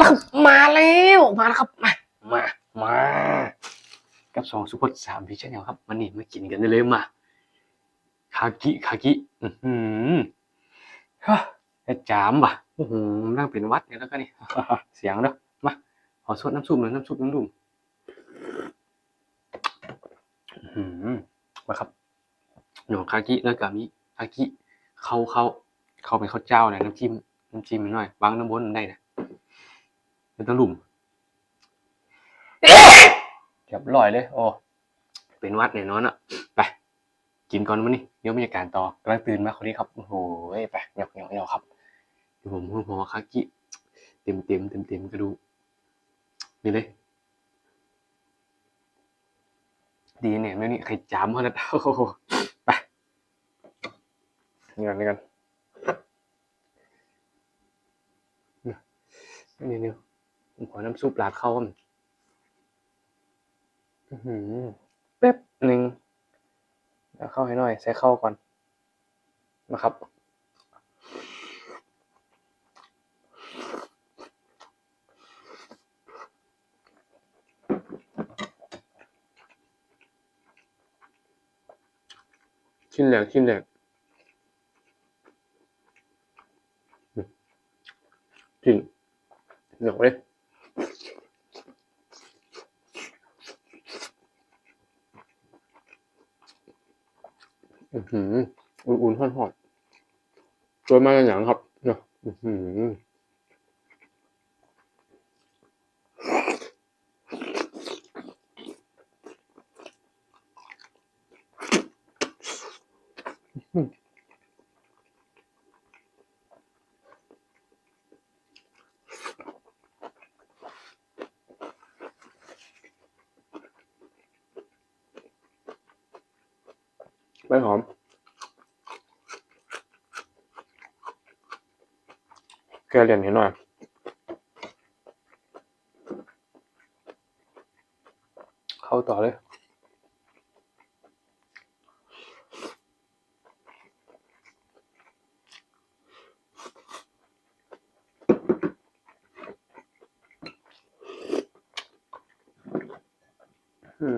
มาแล้วมาแล้วครับมามามากับสองสุพจน์สามพิชแนลครับมันนี่มากินกันได้เลยมาคากิคากิอือหือฮะจามว่ะโอ้โหนั่งเป็นวัดเนี่ยแล้วก็นี่เสียงเด้อมาขอสดน้ำซุปหน่อยน้ำซุปน้ำดุ่มอื้อมาครับหนองคากิแล้วก็มีคากิเขาเขาเขาไปข้าวเจ้าหน่อยน้ำจิ้มน้ำจิ้มหน่อยบางน้ำบนมันได้นะ เป็นตะลุ่มเรียบร้อยเลย โอ้ เป็นหวัดแน่นอนอะ ไป กินก่อนมั้นี่เดี๋ยวบรรยากาศต่อกำลังตื่นมาคนนี้ครับ โอ้โหไปเหนียวเหนียวเหนียวครับเดี๋ยวผมหัวหัวคากิ เต็มเต็มเต็มเต็มกระดูกนี่เลยดีเนี่ยไม่นี่ใครจามเขาแล้วโอ้โหไปนี่กันนี่กันนี่นี่ ผมขอน้ำซุปราดเข้าก่อนอื้อหือแป๊บหนึ่งแล้วเข้าให้หน่อย ใส่เข้าก่อนนะครับ ชิ้นแรกชิ้นแรกอืมชิ้นเหนียวเลย หืออุ่นๆหอนๆตัวมาอย่างครับเนาะอือหือไม่หอม แกเรียนให้หน่อย เข้าต่อเลยอื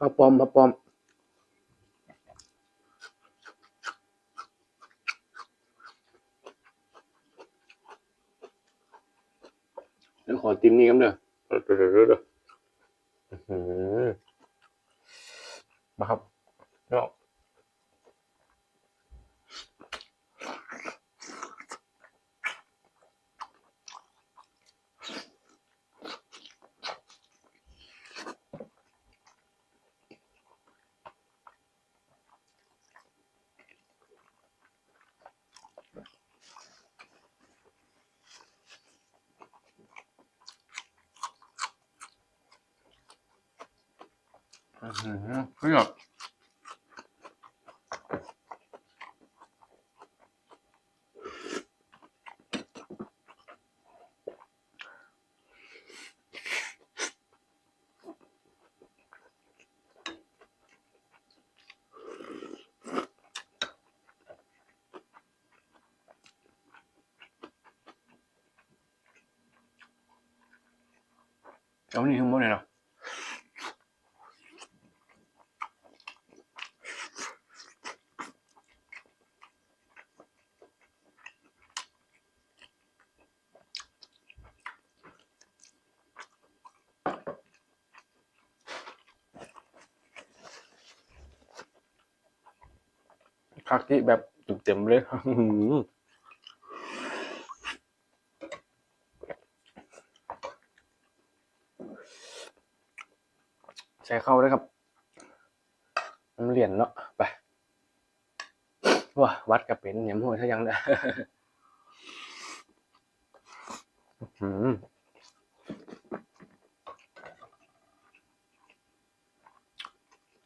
มาปอมมาปอมแล้วขอติมนี่กันเด้อเดี๋ยวเดี๋ยวเดี๋ยวเดี๋ยวอื้อหือมาครับเนาะ อื้อหือเฮ้ยแบบเอานี่ทั้งหมดเลยเนาะคากิแบบเต็มๆเลยใช้เข้าด้วยครับน้ำเหรียญเนาะไปว้าวัดกับเป็นยำหัวถ้ายังได้อื้อหือ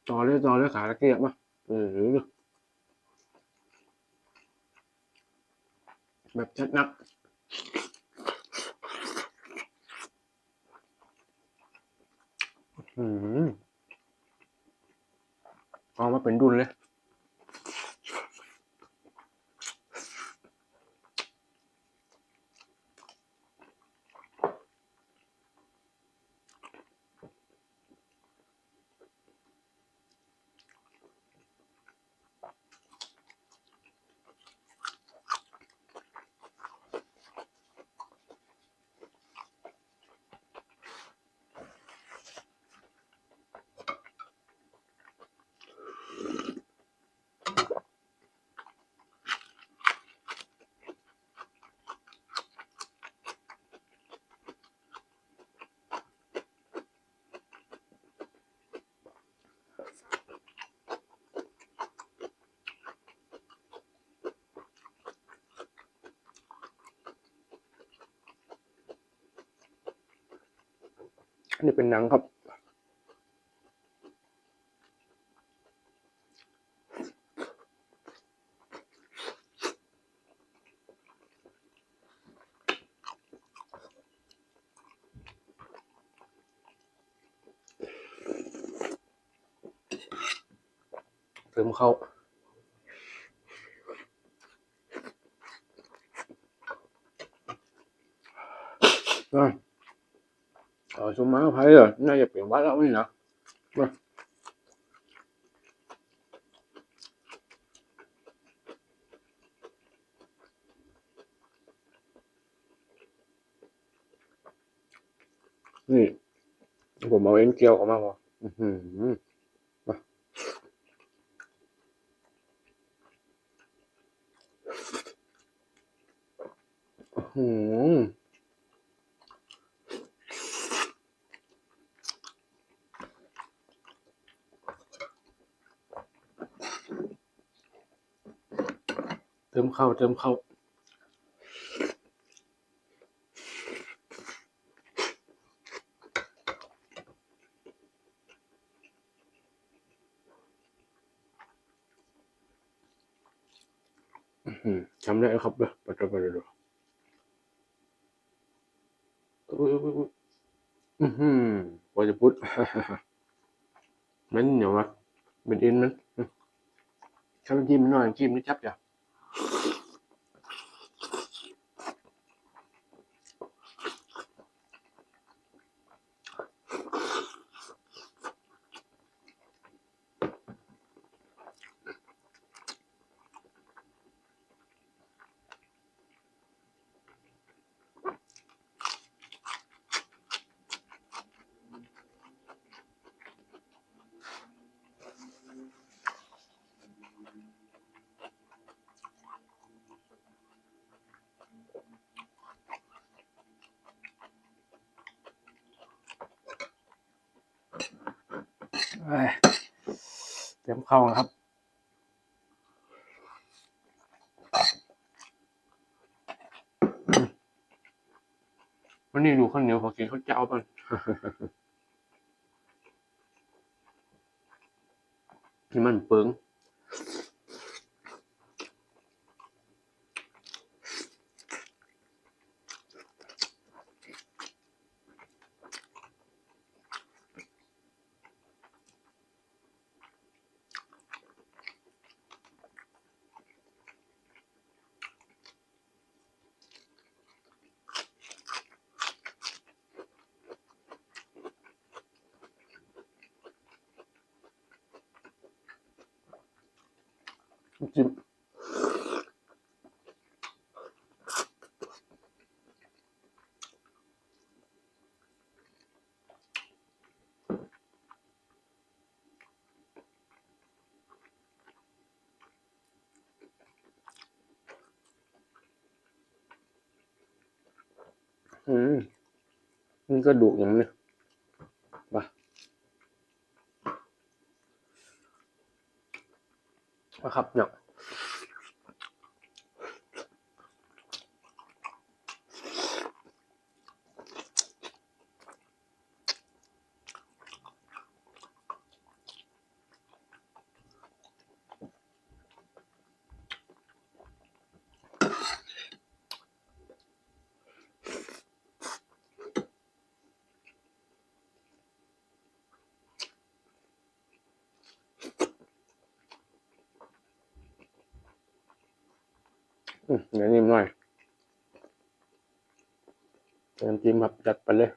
ต่อเลยต่อเลยขาตะเกียบมาเออ แบบชัดนักอืมเอมาเป็นดุลเลย นนี้เป็นหนังครับ เติมเข้าอ่า ไพ่เหรอน่าจะเปลี่ยนวัดแล้วนี่นะมานี่ผมเอาเอ็นเกลียวออกมาพออือหือมาอื้อหือ เติมเข้าเติมเข้าอื้อหือจำได้ครับเด้อไปดูไปดูอุ๊ยอุ๊ยอุ๊ยอือหือว่าจะพูดมันเหนียวมากเป็นอ็นมันอืมถ้ามันจิ้มหน่อยจิ้มนี่จับจ้ะ you เตรียมเข้าครับ วันนี้ดูข้าวเหนียวขอกินข้าวเจ้าบ้างที่มันเปิง จิ้มอืมมันก็ดุอย่างนี้มา ครับเนี่ย เดี๋ยวนิ่มหน่อยเติมจิ้มครับจัดไปเลย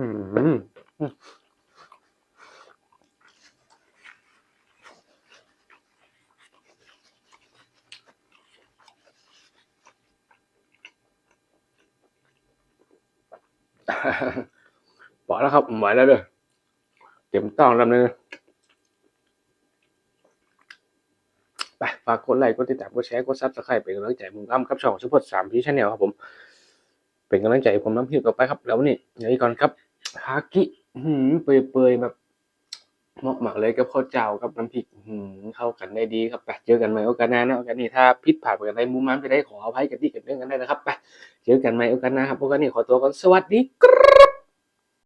บอกแล้วครับไหวแล้วเด้อเต็มต้องแล้วเนี่ยไปฝากกดไลค์กดติดตามกดแชร์กดซับสไครป์เป็นกำลังใจผมอ้ำครับช่องสุพจน์สามพีชแนลครับผม เป็นกำลังใจให้ผมน้ำพิวต่อไปครับ แล้ววันนี้อย่างนี้ก่อนครับ ฮากิหืมเปรยๆแบบเหมาะมากเลยกับข้าวเจ้ากับน้ำพริกหืมเข้ากันได้ดีครับไปเจอกันใหม่โอกาสหน้านะโอกาสนี้ถ้าพิษผ่านไปกันได้มุมมันไปได้ขออภัยกันที่กันเรื่องกันได้นะครับไปเจอกันใหม่โอกาสหน้าครับโอกาสนี้ขอตัวก่อนสวัสดีครับ